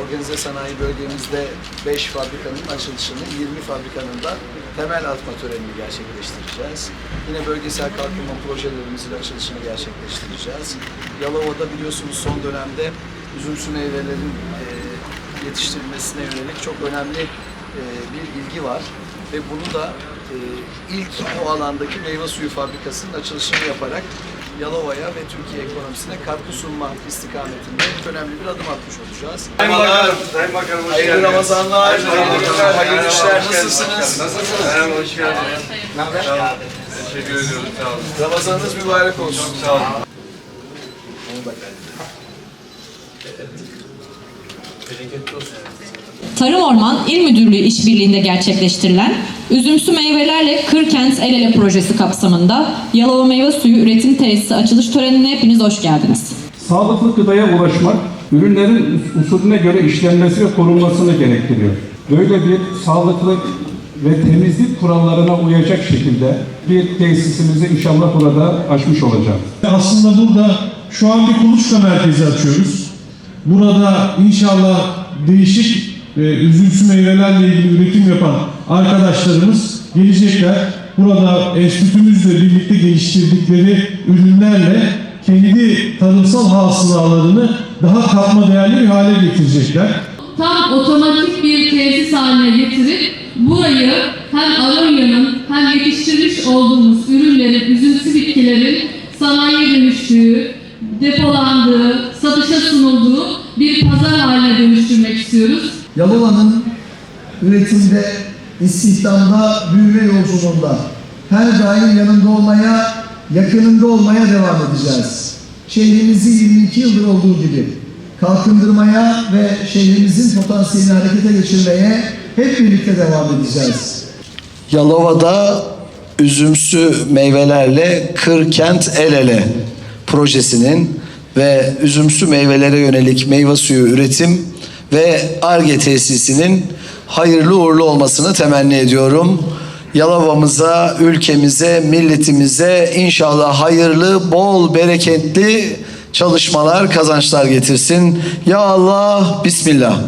Organize sanayi bölgemizde 5 fabrikanın açılışını, 20 fabrikanın da temel atma törenini gerçekleştireceğiz. Yine bölgesel kalkınma projelerimizin açılışını gerçekleştireceğiz. Yalova'da biliyorsunuz son dönemde üzümsü meyvelerin e, yetiştirilmesine yönelik çok önemli e, bir ilgi var ve bunu da e, ilk o alandaki meyve suyu fabrikasının açılışını yaparak Yalova'ya ve Türkiye ekonomisine katkı sunma istikametinde çok önemli bir adım atmış olacağız. Sayın Bakanım, Sayın Bakanım hoş Hayırlı geldiniz. Ramazanlar, hayırlı hayırlı Merhaba, işler. Nasılsınız? Nasılsınız? Merhaba, hoş geldiniz. Ne haber? Teşekkür ediyorum, sağ olun. Ramazanınız mübarek olsun. Sağ olun. Tarım Orman İl Müdürlüğü işbirliğinde gerçekleştirilen Üzümsü Meyvelerle Kırkent El Ele projesi kapsamında Yalova Meyve Suyu Üretim Tesisi açılış törenine hepiniz hoş geldiniz. Sağlıklı gıdaya ulaşmak, ürünlerin usulüne göre işlenmesi ve korunmasını gerektiriyor. Böyle bir sağlıklı ve temizlik kurallarına uyacak şekilde bir tesisimizi inşallah burada açmış olacağız. Aslında burada şu an bir kuluçka merkezi açıyoruz. Burada inşallah değişik e, üzümsü meyvelerle ilgili üretim yapan arkadaşlarımız gelecekler. Burada enstitümüzle birlikte geliştirdikleri ürünlerle kendi tarımsal hasılalarını daha katma değerli bir hale getirecekler. tam otomatik bir tesis haline getirip burayı hem Alonya'nın hem yetiştirmiş olduğumuz ürünlerin, üzümsü bitkilerin sanayiye dönüştüğü, depolandığı, satışa sunulduğu bir pazar haline dönüştürmek istiyoruz. Yalova'nın üretimde, istihdamda, büyüme yolculuğunda her daim yanında olmaya, yakınında olmaya devam edeceğiz. Şehrimizi 22 yıldır olduğu gibi kalkındırmaya ve şehrimizin potansiyelini harekete geçirmeye hep birlikte devam edeceğiz. Yalova'da üzümsü meyvelerle Kırkent El Ele projesinin ve üzümsü meyvelere yönelik meyve suyu üretim ve ARGE tesisinin hayırlı uğurlu olmasını temenni ediyorum. Yalova'mıza, ülkemize, milletimize inşallah hayırlı, bol, bereketli çalışmalar, kazançlar getirsin. Ya Allah, Bismillah.